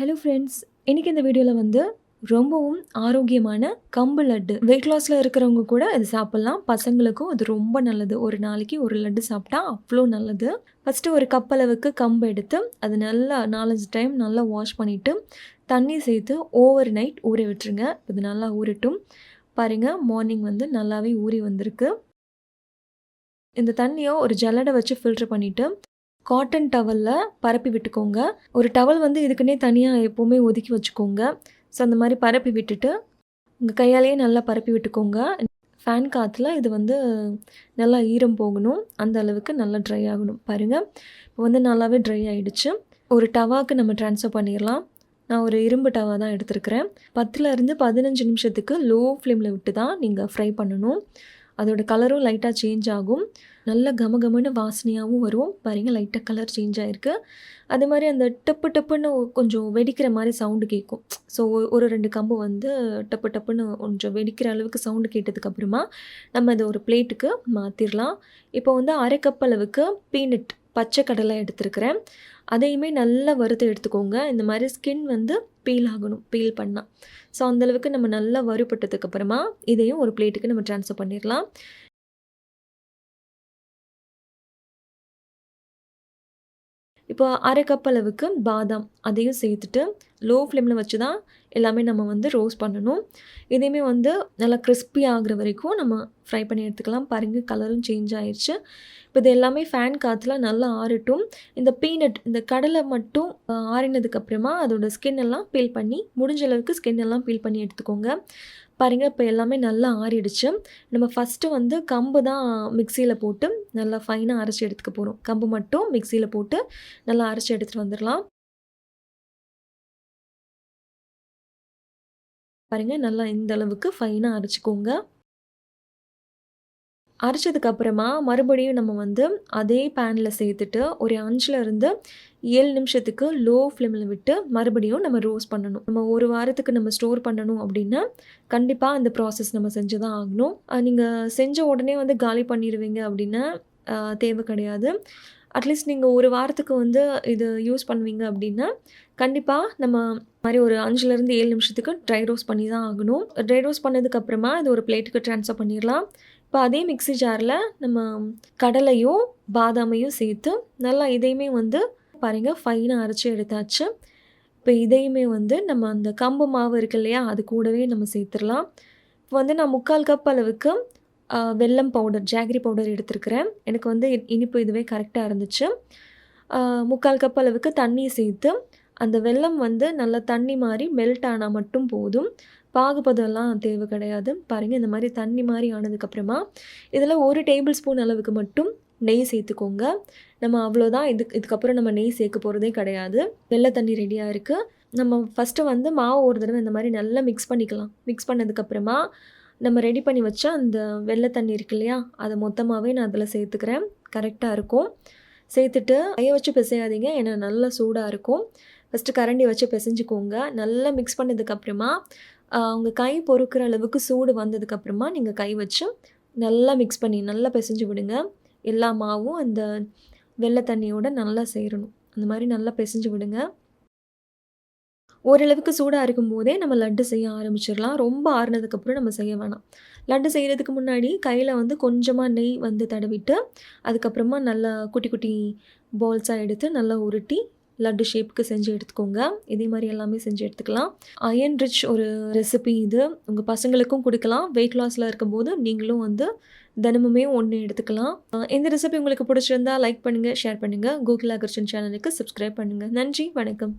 Hello friends இன்றைக்கி இந்த வீடியோவில் வந்து ரொம்பவும் ஆரோக்கியமான கம்பு லட்டு. வெயிட் லாஸில் இருக்கிறவங்க கூட இது சாப்பிட்லாம். பசங்களுக்கும் அது ரொம்ப நல்லது. ஒரு நாளைக்கு ஒரு லட்டு சாப்பிட்டா அவ்வளோ நல்லது. ஃபஸ்ட்டு ஒரு கப் அளவுக்கு கம்பு எடுத்து அது நல்லா நாலஞ்சு டைம் நல்லா வாஷ் பண்ணிவிட்டு தண்ணி சேர்த்து ஓவர் நைட் ஊற விட்டுருங்க. இது நல்லா ஊறட்டும். பாருங்கள் மார்னிங் வந்து நல்லாவே ஊறி வந்திருக்கு. இந்த தண்ணியை ஒரு ஜல்லடை வச்சு ஃபில்ட்ரு பண்ணிவிட்டு காட்டன் டவலில் பரப்பி விட்டுக்கோங்க. ஒரு டவல் வந்து இதுக்குன்னே தனியாக எப்போவுமே ஒதுக்கி வச்சுக்கோங்க. ஸோ அந்த மாதிரி பரப்பி விட்டுட்டு உங்கள் கையாலேயே நல்லா பரப்பி விட்டுக்கோங்க. ஃபேன் காற்றுல இது வந்து நல்லா ஈரம் போகணும். அந்த அளவுக்கு நல்லா ட்ரை ஆகணும். பாருங்கள் இப்போ வந்து நல்லாவே ட்ரை ஆகிடுச்சு ஒரு டவாக்கு நம்ம ட்ரான்ஸ்ஃபர் பண்ணிடலாம். நான் ஒரு இரும்பு டவா தான் எடுத்துருக்கிறேன். பத்துலேருந்து பதினஞ்சு நிமிஷத்துக்கு லோ ஃப்ளேமில் விட்டு தான் நீங்கள் ஃப்ரை பண்ணணும். அதோட கலரும் லைட்டாக சேஞ்ச் ஆகும். நல்ல கமகமன்னு வாசனையாகவும் வரும். பாருங்கள் லைட்டாக கலர் சேஞ்ச் ஆகிருக்கு அதே மாதிரி அந்த டப்பு டப்புன்னு கொஞ்சம் வெடிக்கிற மாதிரி சவுண்டு கேட்கும் ஸோ ஒரு ரெண்டு கம்பு வந்து டப்பு டப்புன்னு கொஞ்சம் வெடிக்கிற அளவுக்கு சவுண்டு கேட்டதுக்கப்புறமா நம்ம அதை ஒரு பிளேட்டுக்கு மாற்றிடலாம் இப்போ வந்து அரை கப் அளவுக்கு பீனட் பச்சை கடலை எடுத்துருக்கிறேன். அதையுமே நல்லா வறுத்து எடுத்துக்கோங்க. இந்த மாதிரி ஸ்கின் வந்து பீல் ஆகணும் பீல் பண்ணால் ஸோ அந்தளவுக்கு நம்ம நல்லா வறுபட்டதுக்கப்புறமா இதையும் ஒரு பிளேட்டுக்கு நம்ம ட்ரான்ஸ்ஃபர் பண்ணிடலாம் இப்போ அரை கப் அளவுக்கு பாதாம் அதையும் சேர்த்துட்டு லோ ஃப்ளேமில் வச்சு தான் எல்லாமே நம்ம வந்து ரோஸ்ட் பண்ணணும். இதையுமே வந்து நல்லா கிறிஸ்பி ஆகிற வரைக்கும் நம்ம ஃப்ரை பண்ணி எடுத்துக்கலாம். பாருங்கள் கலரும் சேஞ்ச் ஆயிடுச்சு இப்போ இது எல்லாமே ஃபேன் காற்றுல நல்லா ஆறட்டும். இந்த பீனட் இந்த கடலை மட்டும் ஆறினதுக்கப்புறமா அதோடய ஸ்கின் எல்லாம் பீல் பண்ணி முடிஞ்ச அளவுக்கு ஸ்கின் எல்லாம் பீல் பண்ணி எடுத்துக்கோங்க. பாருங்கள் இப்போ எல்லாமே நல்லா ஆறிடுச்சு. நம்ம ஃபஸ்ட்டு வந்து கம்பு தான் மிக்சியில் போட்டு நல்லா ஃபைனாக அரைச்சி எடுத்துக்க போகிறோம் கம்பு மட்டும் மிக்சியில் போட்டு நல்லா அரைச்சி எடுத்துகிட்டு வந்துடலாம். பாருங்கள் நல்லா இந்த அளவுக்கு ஃபைனாக அரைச்சிக்கோங்க. அரைச்சதுக்கப்புறமா மறுபடியும் நம்ம வந்து அதே பேனில் சேர்த்துட்டு ஒரு அஞ்சுலேருந்து ஏழு நிமிஷத்துக்கு லோ ஃப்ளேமில் விட்டு மறுபடியும் நம்ம ரோஸ்ட் பண்ணணும். நம்ம ஒரு வாரத்துக்கு நம்ம ஸ்டோர் பண்ணணும் அப்படின்னா கண்டிப்பாக அந்த ப்ராசஸ் நம்ம செஞ்சு தான் ஆகணும் நீங்கள் செஞ்ச உடனே வந்து காலி பண்ணிடுவீங்க அப்படின்னா தேவை கிடையாது. அட்லீஸ்ட் நீங்கள் ஒரு வாரத்துக்கு வந்து இது யூஸ் பண்ணுவீங்க அப்படின்னா கண்டிப்பாக நம்ம மாதிரி ஒரு அஞ்சுலேருந்து ஏழு நிமிஷத்துக்கு ட்ரை ரோஸ் பண்ணி தான் ஆகணும் ட்ரை ரோஸ் பண்ணதுக்கப்புறமா இது ஒரு பிளேட்டுக்கு ட்ரான்ஸ்ஃபர் பண்ணிடலாம் இப்போ அதே மிக்சி ஜாரில் நம்ம கடலையும் பாதாமையும் சேர்த்து நல்லா இதையுமே வந்து பாருங்கள் ஃபைனாக அரைச்சி எடுத்தாச்சு. இப்போ இதையுமே வந்து நம்ம அந்த கம்பு மாவு இருக்கு இல்லையா அது கூடவே நம்ம சேர்த்துடலாம். இப்போ வந்து நான் முக்கால் கப் அளவுக்கு வெல்லம் பவுடர் ஜாகரி பவுடர் எடுத்துருக்கிறேன். எனக்கு வந்து இனிப்பு இதுவே கரெக்டாக இருந்துச்சு. முக்கால் கப் அளவுக்கு தண்ணி சேர்த்து அந்த வெல்லம் வந்து நல்லா தண்ணி மாதிரி மெல்ட் ஆனால் மட்டும் போதும். பாகுபதம்லாம் தேவை கிடையாது. பாருங்கள் இந்த மாதிரி தண்ணி மாதிரி ஆனதுக்கப்புறமா இதில் ஒரு டேபிள் ஸ்பூன் அளவுக்கு மட்டும் நெய் சேர்த்துக்கோங்க. நம்ம அவ்வளோதான் இதுக்கு இதுக்கப்புறம் நம்ம நெய் சேர்க்க போகிறதே கிடையாது. வெள்ளை தண்ணி ரெடியாக இருக்குது நம்ம ஃபஸ்ட்டு வந்து மாவு ஒரு தடவை இந்த மாதிரி நல்லா மிக்ஸ் பண்ணிக்கலாம். மிக்ஸ் பண்ணதுக்கப்புறமா நம்ம ரெடி பண்ணி வச்ச அந்த வெள்ளை தண்ணி இருக்கு இல்லையா அதை மொத்தமாகவே நான் அதில் சேர்த்துக்கிறேன். கரெக்டாக இருக்கும். சேர்த்துட்டு கையை வச்சு பிசையாதீங்க. ஏன்னா நல்லா சூடாக இருக்கும். ஃபஸ்ட்டு கரண்டி வச்சு பிசைஞ்சிக்கோங்க. நல்லா மிக்ஸ் பண்ணதுக்கப்புறமா உங்கள் கை பொறுக்கிற அளவுக்கு சூடு வந்ததுக்கப்புறமா நீங்கள் கை வச்சு நல்லா மிக்ஸ் பண்ணி நல்லா பிசைஞ்சு விடுங்க. எல்லா மாவும் அந்த வெள்ளை தண்ணியோடு நல்லா சேரணும். அந்த மாதிரி நல்லா பிசைஞ்சு விடுங்க. ஓரளவுக்கு சூடாக இருக்கும் போதே நம்ம லட்டு செய்ய ஆரம்பிச்சிடலாம். ரொம்ப ஆறுனதுக்கப்புறம் நம்ம செய்ய வேணாம். லட்டு செய்கிறதுக்கு முன்னாடி கையில் வந்து கொஞ்சமாக நெய் வந்து தடவிட்டு அதுக்கப்புறமா நல்லா குட்டி குட்டி பால்ஸாக எடுத்து நல்லா உருட்டி லட்டு ஷேப்புக்கு செஞ்சு எடுத்துக்கோங்க. இதே மாதிரி எல்லாமே செஞ்சு எடுத்துக்கலாம். அயன் ரிச் ஒரு ரெசிபி இது. உங்கள் பசங்களுக்கும் கொடுக்கலாம். வெயிட் லாஸில் இருக்கும்போது நீங்களும் வந்து தினமுமே ஒன்று எடுத்துக்கலாம். இந்த ரெசிபி உங்களுக்கு பிடிச்சிருந்தா லைக் பண்ணுங்கள் ஷேர் பண்ணுங்கள் கோகிலா கிருஷ்ணன் சேனலுக்கு சப்ஸ்கிரைப் பண்ணுங்கள் நன்றி வணக்கம்.